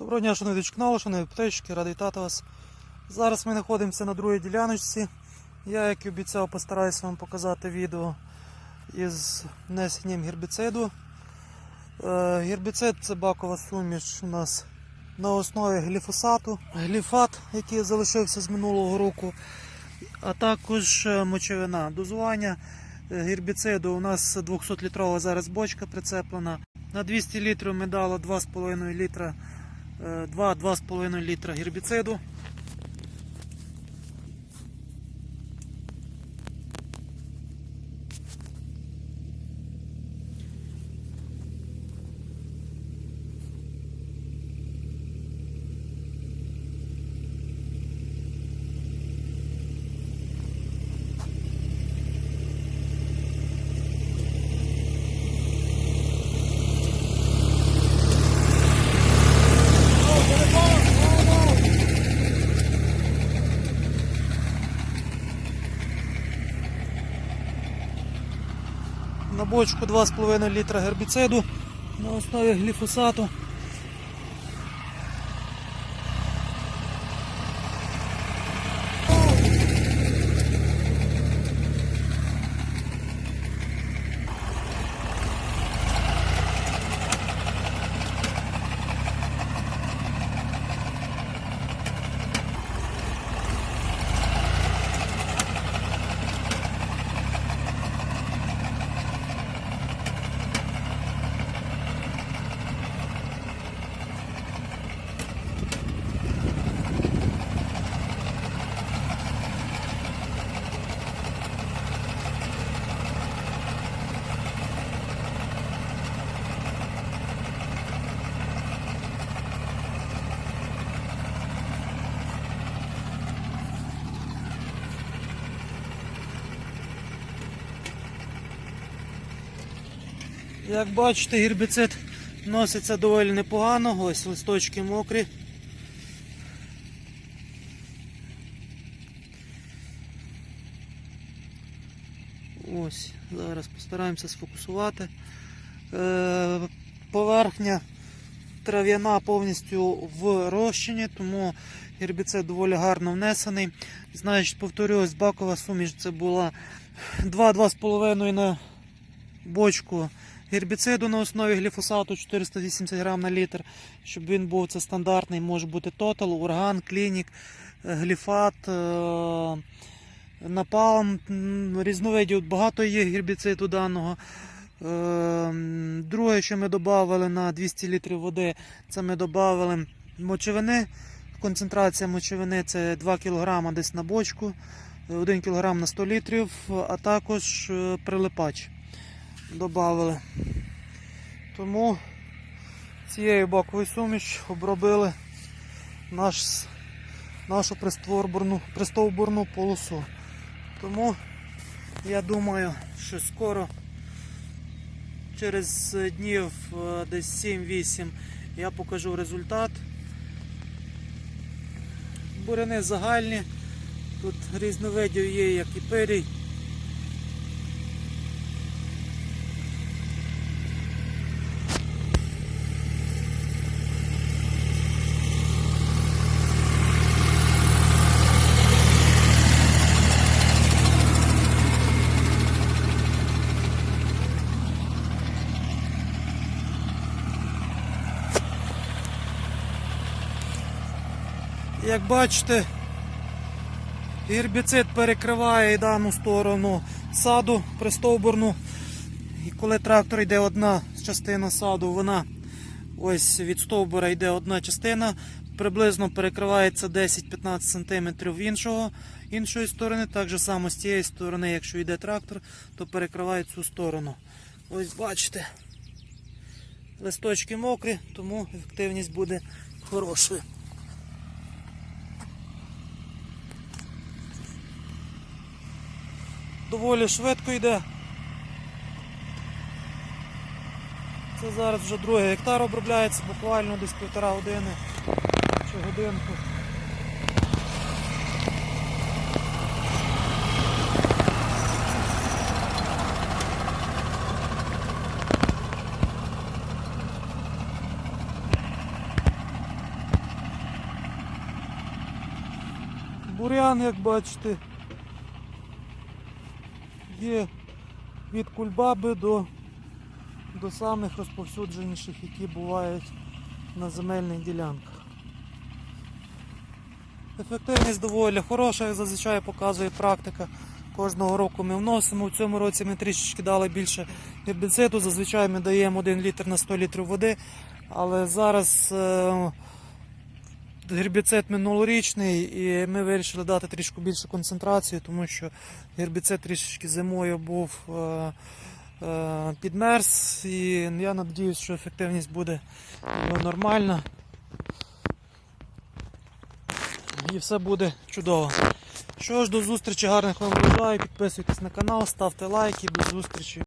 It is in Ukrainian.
Доброго дня, шановні каналу, шановні птички, радий вітати вас. Зараз ми знаходимося на другій діляночці. Я, як і обіцяв, постараюся вам показати відео із внесенням гербіциду. Е, Гербіцид це бакова суміш у нас на основі гліфосату. Гліфат, який залишився з минулого року, а також е, мочевина. Дозування е, гербіциду у нас 200-літрова зараз бочка прицеплена. На 200 літрів ми дали 2,5 літра 2-2,5 літра гербіциду. На бочку 2,5 літра гербіциду на основі гліфосату. Як бачите, гербіцид носиться доволі непогано, ось листочки мокрі. Ось, зараз постараємося сфокусувати. Е, поверхня трав'яна повністю в розчині, тому гербіцид доволі гарно внесений. Значить, повторюсь, бакова суміш це була 2-2,5 на бочку гербіциду на основі гліфосату 480 грам на літр, щоб він був це стандартний, може бути Total, Урган, Клінік, гліфат, е, напалм, різновидів багато є гербіциду даного. Е, Друге, що ми додали на 200 літрів води, це ми додали мочевини. Концентрація мочевини це 2 кг десь на бочку, 1 кг на 100 літрів, а також е, прилипач додали. Тому цією баковою суміш обробили наш, нашу пристовбурну, полосу. Тому я думаю, що скоро, через днів е, десь 7-8, я покажу результат. Буряни загальні. Тут різновидів є, як і пирій. Як бачите, гербіцид перекриває і дану сторону саду пристовбурну. І коли трактор йде одна частина саду, вона ось від стовбура йде одна частина, приблизно перекривається 10-15 см іншого, іншої сторони. Так же само з цієї сторони, якщо йде трактор, то перекриває цю сторону. Ось бачите, листочки мокрі, тому ефективність буде хорошою. доволі швидко йде. Це зараз вже другий гектар обробляється, буквально десь півтора години чи годинку. Бурян, як бачите. Є від кульбаби до, до самих розповсюдженіших, які бувають на земельних ділянках. Ефективність доволі хороша, як зазвичай показує практика. Кожного року ми вносимо. В цьому році ми трішечки дали більше гербіциду. Зазвичай ми даємо 1 літр на 100 літрів води. Але зараз е, гербіцид минулорічний і ми вирішили дати трішки більше концентрацію, тому що гербіцид трішечки зимою був е, е, підмерз. І я надіюсь, що ефективність буде нормальна. І все буде чудово. Що ж, до зустрічі, гарних вам врожаю, підписуйтесь на канал, ставте лайки, до зустрічі.